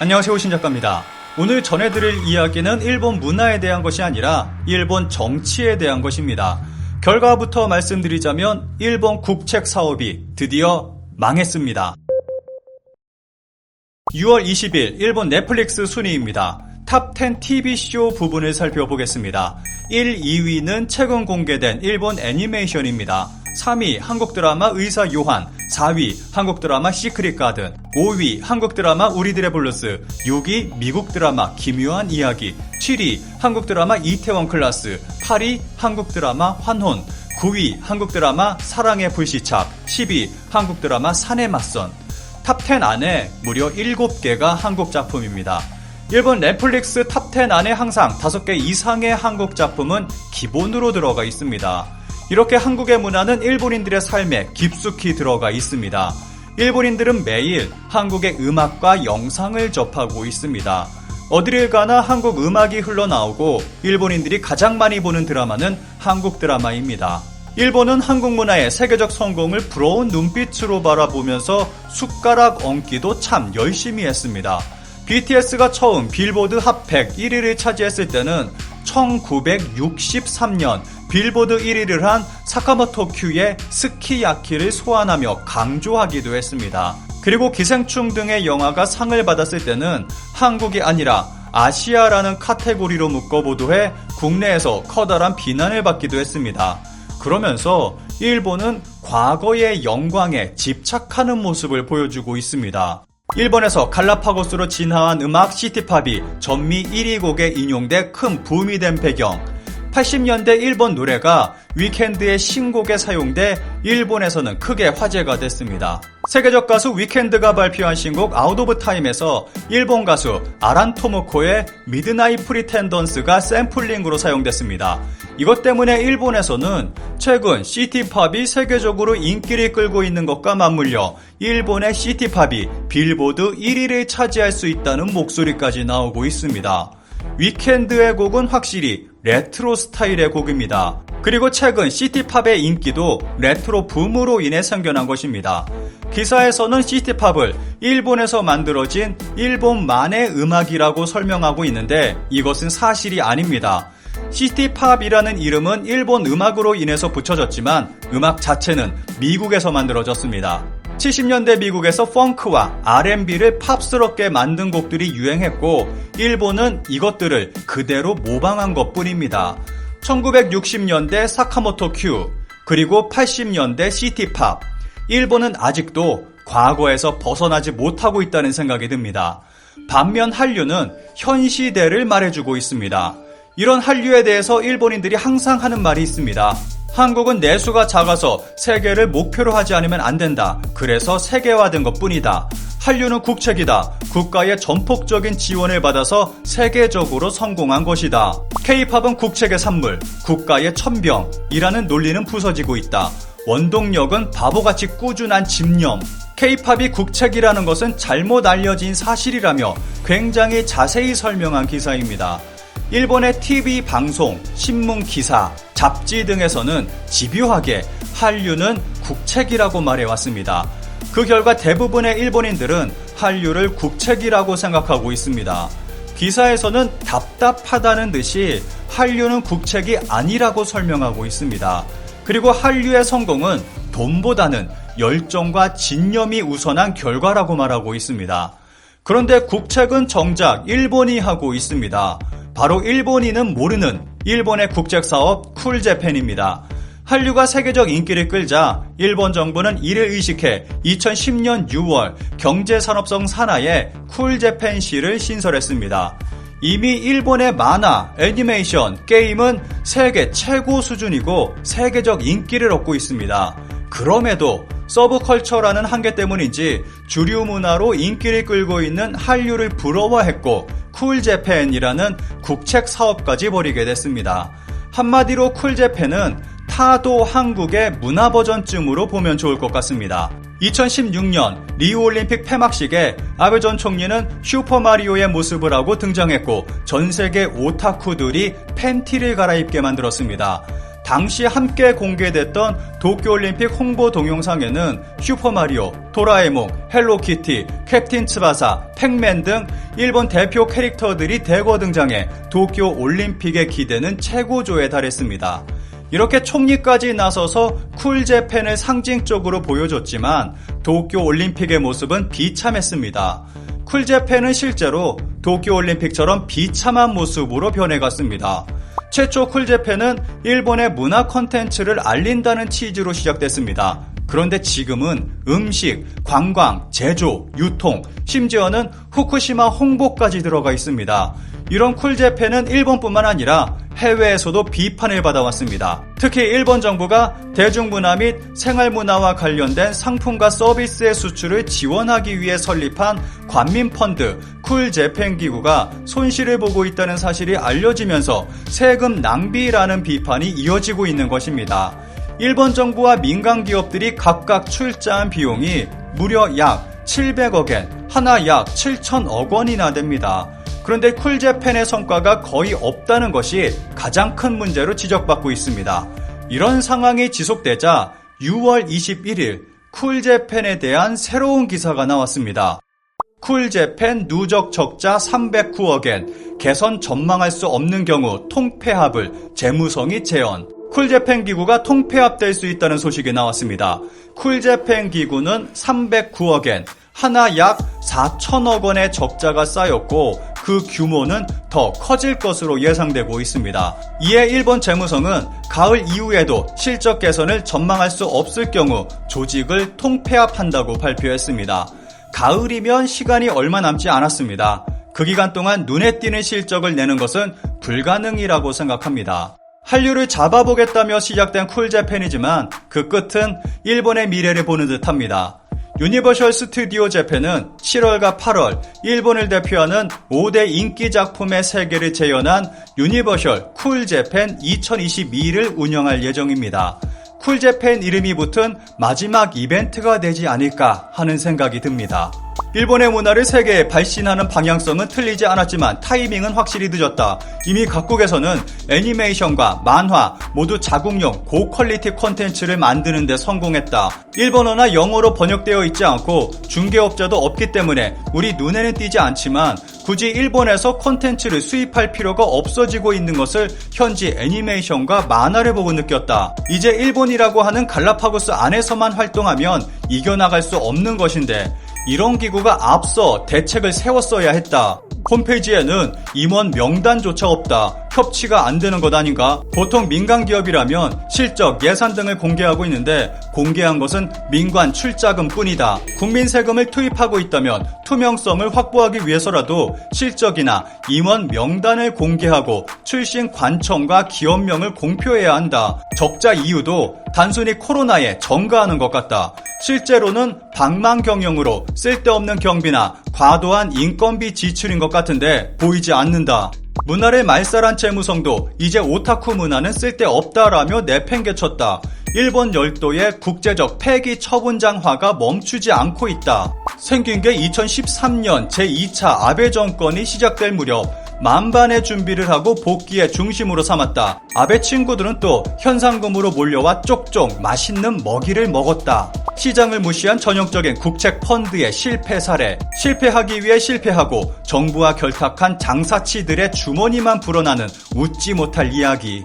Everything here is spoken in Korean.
안녕하세요 신작가입니다. 오늘 전해드릴 이야기는 일본 문화에 대한 것이 아니라 일본 정치에 대한 것입니다. 결과부터 말씀드리자면 일본 국책 사업이 드디어 망했습니다. 6월 20일 일본 넷플릭스 순위입니다. 탑10 TV쇼 부분을 살펴보겠습니다. 1, 2위는 최근 공개된 일본 애니메이션입니다. 3위 한국 드라마 의사 요한, 4위 한국 드라마 시크릿 가든, 5위 한국 드라마 우리들의 블루스, 6위 미국 드라마 기묘한 이야기, 7위 한국 드라마 이태원 클라스, 8위 한국 드라마 환혼, 9위 한국 드라마 사랑의 불시착, 10위 한국 드라마 산의 맞선, 탑10 안에 무려 7개가 한국 작품입니다. 일본 넷플릭스 탑10 안에 항상 5개 이상의 한국 작품은 기본으로 들어가 있습니다. 이렇게 한국의 문화는 일본인들의 삶에 깊숙이 들어가 있습니다. 일본인들은 매일 한국의 음악과 영상을 접하고 있습니다. 어디를 가나 한국 음악이 흘러나오고 일본인들이 가장 많이 보는 드라마는 한국 드라마입니다. 일본은 한국 문화의 세계적 성공을 부러운 눈빛으로 바라보면서 숟가락 얹기도 참 열심히 했습니다. BTS가 처음 빌보드 핫 100 1위를 차지했을 때는 1963년 빌보드 1위를 한 사카모토 큐의 스키야키를 소환하며 강조하기도 했습니다. 그리고 기생충 등의 영화가 상을 받았을 때는 한국이 아니라 아시아라는 카테고리로 묶어 보도해 국내에서 커다란 비난을 받기도 했습니다. 그러면서 일본은 과거의 영광에 집착하는 모습을 보여주고 있습니다. 일본에서 갈라파고스로 진화한 음악 시티팝이 전미 1위 곡에 인용돼 큰 붐이 된 배경. 80년대 일본 노래가 위켄드의 신곡에 사용돼 일본에서는 크게 화제가 됐습니다. 세계적 가수 위켄드가 발표한 신곡 아웃 오브 타임에서 일본 가수 아란 토모코의 미드나잇 프리텐던스가 샘플링으로 사용됐습니다. 이것 때문에 일본에서는 최근 시티팝이 세계적으로 인기를 끌고 있는 것과 맞물려 일본의 시티팝이 빌보드 1위를 차지할 수 있다는 목소리까지 나오고 있습니다. 위켄드의 곡은 확실히 레트로 스타일의 곡입니다. 그리고 최근 시티팝의 인기도 레트로 붐으로 인해 생겨난 것입니다. 기사에서는 시티팝을 일본에서 만들어진 일본만의 음악이라고 설명하고 있는데 이것은 사실이 아닙니다. 시티팝이라는 이름은 일본 음악으로 인해서 붙여졌지만 음악 자체는 미국에서 만들어졌습니다. 70년대 미국에서 펑크와 R&B를 팝스럽게 만든 곡들이 유행했고 일본은 이것들을 그대로 모방한 것뿐입니다. 1960년대 사카모토 큐 그리고 80년대 시티팝 일본은 아직도 과거에서 벗어나지 못하고 있다는 생각이 듭니다. 반면 한류는 현 시대를 말해주고 있습니다. 이런 한류에 대해서 일본인들이 항상 하는 말이 있습니다. 한국은 내수가 작아서 세계를 목표로 하지 않으면 안 된다. 그래서 세계화된 것 뿐이다. 한류는 국책이다. 국가의 전폭적인 지원을 받아서 세계적으로 성공한 것이다. K-팝은 국책의 산물, 국가의 천병이라는 논리는 부서지고 있다. 원동력은 바보같이 꾸준한 집념. K-팝이 국책이라는 것은 잘못 알려진 사실이라며 굉장히 자세히 설명한 기사입니다. 일본의 TV 방송, 신문 기사, 잡지 등에서는 집요하게 한류는 국책이라고 말해왔습니다. 그 결과 대부분의 일본인들은 한류를 국책이라고 생각하고 있습니다. 기사에서는 답답하다는 듯이 한류는 국책이 아니라고 설명하고 있습니다. 그리고 한류의 성공은 돈보다는 열정과 진념이 우선한 결과라고 말하고 있습니다. 그런데 국책은 정작 일본이 하고 있습니다. 바로 일본인은 모르는 일본의 국책사업 쿨재팬입니다. 한류가 세계적 인기를 끌자 일본 정부는 이를 의식해 2010년 6월 경제산업성 산하에 쿨재팬시를 신설했습니다. 이미 일본의 만화, 애니메이션, 게임은 세계 최고 수준이고 세계적 인기를 얻고 있습니다. 그럼에도 서브컬처라는 한계 때문인지 주류 문화로 인기를 끌고 있는 한류를 부러워했고 쿨재팬이라는 국책 사업까지 벌이게 됐습니다. 한마디로 쿨재팬은 타도 한국의 문화 버전쯤으로 보면 좋을 것 같습니다. 2016년 리우올림픽 폐막식에 아베 전 총리는 슈퍼마리오의 모습을 하고 등장했고 전 세계 오타쿠들이 팬티를 갈아입게 만들었습니다. 당시 함께 공개됐던 도쿄올림픽 홍보 동영상에는 슈퍼마리오, 도라에몽, 헬로키티, 캡틴 츠바사, 팩맨 등 일본 대표 캐릭터들이 대거 등장해 도쿄올림픽의 기대는 최고조에 달했습니다. 이렇게 총리까지 나서서 쿨재팬을 상징적으로 보여줬지만 도쿄올림픽의 모습은 비참했습니다. 쿨재팬은 실제로 도쿄올림픽처럼 비참한 모습으로 변해갔습니다. 최초 쿨재팬은 일본의 문화 컨텐츠를 알린다는 취지로 시작됐습니다. 그런데 지금은 음식, 관광, 제조, 유통, 심지어는 후쿠시마 홍보까지 들어가 있습니다. 이런 쿨재팬은 일본뿐만 아니라 해외에서도 비판을 받아왔습니다. 특히 일본 정부가 대중문화 및 생활문화와 관련된 상품과 서비스의 수출을 지원하기 위해 설립한 관민펀드 쿨재팬 기구가 손실을 보고 있다는 사실이 알려지면서 세금 낭비라는 비판이 이어지고 있는 것입니다. 일본 정부와 민간 기업들이 각각 출자한 비용이 무려 약 700억엔, 하나 약 7천억 원이나 됩니다. 그런데 쿨재팬의 성과가 거의 없다는 것이 가장 큰 문제로 지적받고 있습니다. 이런 상황이 지속되자 6월 21일 쿨재팬에 대한 새로운 기사가 나왔습니다. 쿨재팬 누적 적자 309억엔 개선 전망할 수 없는 경우 통폐합을 재무성이 재현 쿨재팬 기구가 통폐합될 수 있다는 소식이 나왔습니다. 쿨재팬 기구는 309억엔 하나 약 4천억 원의 적자가 쌓였고 그 규모는 더 커질 것으로 예상되고 있습니다. 이에 일본 재무성은 가을 이후에도 실적 개선을 전망할 수 없을 경우 조직을 통폐합한다고 발표했습니다. 가을이면 시간이 얼마 남지 않았습니다. 그 기간 동안 눈에 띄는 실적을 내는 것은 불가능이라고 생각합니다. 한류를 잡아보겠다며 시작된 쿨재팬이지만 그 끝은 일본의 미래를 보는 듯 합니다. 유니버셜 스튜디오 재팬은 7월과 8월 일본을 대표하는 5대 인기 작품의 세계를 재현한 유니버셜 쿨 재팬 2022를 운영할 예정입니다. 쿨 재팬 이름이 붙은 마지막 이벤트가 되지 않을까 하는 생각이 듭니다. 일본의 문화를 세계에 발신하는 방향성은 틀리지 않았지만 타이밍은 확실히 늦었다. 이미 각국에서는 애니메이션과 만화 모두 자국용 고퀄리티 콘텐츠를 만드는 데 성공했다. 일본어나 영어로 번역되어 있지 않고 중개업자도 없기 때문에 우리 눈에는 띄지 않지만 굳이 일본에서 콘텐츠를 수입할 필요가 없어지고 있는 것을 현지 애니메이션과 만화를 보고 느꼈다. 이제 일본이라고 하는 갈라파고스 안에서만 활동하면 이겨나갈 수 없는 것인데 이런 기구가 앞서 대책을 세웠어야 했다. 홈페이지에는 임원 명단조차 없다. 협치가 안 되는 것 아닌가? 보통 민간 기업이라면 실적, 예산 등을 공개하고 있는데 공개한 것은 민관 출자금 뿐이다. 국민 세금을 투입하고 있다면 투명성을 확보하기 위해서라도 실적이나 임원 명단을 공개하고 출신 관청과 기업명을 공표해야 한다. 적자 이유도 단순히 코로나에 전가하는 것 같다. 실제로는 방만 경영으로 쓸데없는 경비나 과도한 인건비 지출인 것 같은데 보이지 않는다. 문화를 말살한 재무성도 이제 오타쿠 문화는 쓸데없다라며 내팽개쳤다. 일본 열도의 국제적 폐기 처분장화가 멈추지 않고 있다. 생긴 게 2013년 제2차 아베 정권이 시작될 무렵 만반의 준비를 하고 복귀의 중심으로 삼았다. 아베 친구들은 또 현상금으로 몰려와 쪽쪽 맛있는 먹이를 먹었다. 시장을 무시한 전형적인 국책 펀드의 실패 사례. 실패하기 위해 실패하고 정부와 결탁한 장사치들의 주머니만 불어나는 웃지 못할 이야기.